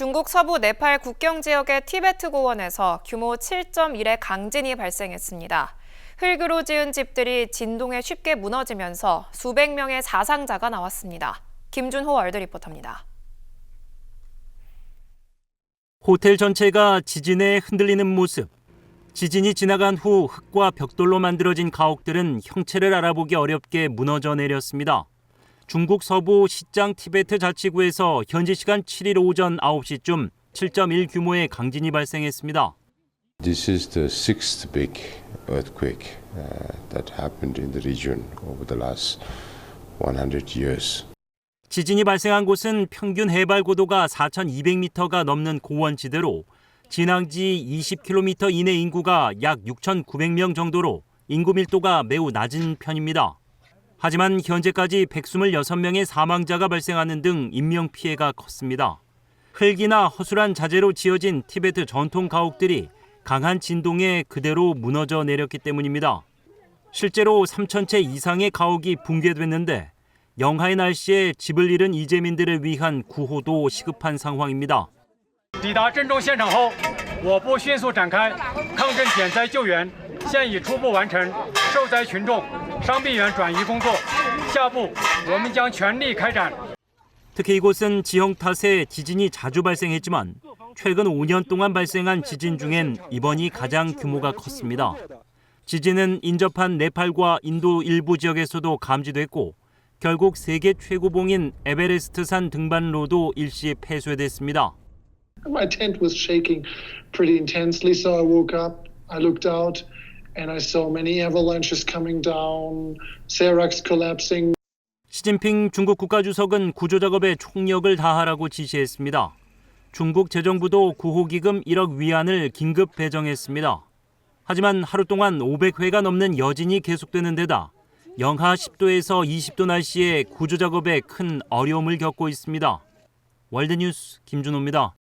중국 서부 네팔 국경 지역의 티베트 고원에서 규모 7.1의 강진이 발생했습니다. 흙으로 지은 집들이 진동에 쉽게 무너지면서 수백 명의 사상자가 나왔습니다. 김준호 월드 리포터입니다. 호텔 전체가 지진에 흔들리는 모습. 지진이 지나간 후 흙과 벽돌로 만들어진 가옥들은 형체를 알아보기 어렵게 무너져 내렸습니다. 중국 서부 시장 티베트 자치구에서 현지 시간 7일 오전 9시쯤 7.1 규모의 강진이 발생했습니다. This is the sixth big earthquake uh, that happened in the region over the last 100 years. 지진이 발생한 곳은 평균 해발 고도가 4,200m가 넘는 고원지대로 진앙지 20km 이내 인구가 약 6,900명 정도로 인구 밀도가 매우 낮은 편입니다. 하지만 현재까지 126명의 사망자가 발생하는 등 인명 피해가 컸습니다. 흙이나 허술한 자재로 지어진 티베트 전통 가옥들이 강한 진동에 그대로 무너져 내렸기 때문입니다. 실제로 3,000채 이상의 가옥이 붕괴됐는데 영하의 날씨에 집을 잃은 이재민들을 위한 구호도 시급한 상황입니다. 抵达震动现场后，我部迅速展开抗震减灾救援，现已初步完成受灾群众伤病员转移工作。下步我们将全力开展 특히 이곳은 지형 탓에 지진이 자주 발생했지만 최근 5년 동안 발생한 지진 중엔 이번이 가장 규모가 컸습니다. 지진은 인접한 네팔과 인도 일부 지역에서도 감지됐고 결국 세계 최고봉인 에베레스트산 등반로도 일시 폐쇄됐습니다. My tent was shaking pretty intensely, so I woke up, I looked out, and I saw many avalanches coming down, seracs collapsing. 시진핑 중국 국가주석은 구조 작업에 총력을 다하라고 지시했습니다. 중국 재정부도 구호기금 1억 위안을 긴급 배정했습니다. 하지만 하루 동안 500회가 넘는 여진이 계속되는 데다 영하 10도에서 20도 날씨에 구조 작업에 큰 어려움을 겪고 있습니다. 월드뉴스 김준호입니다.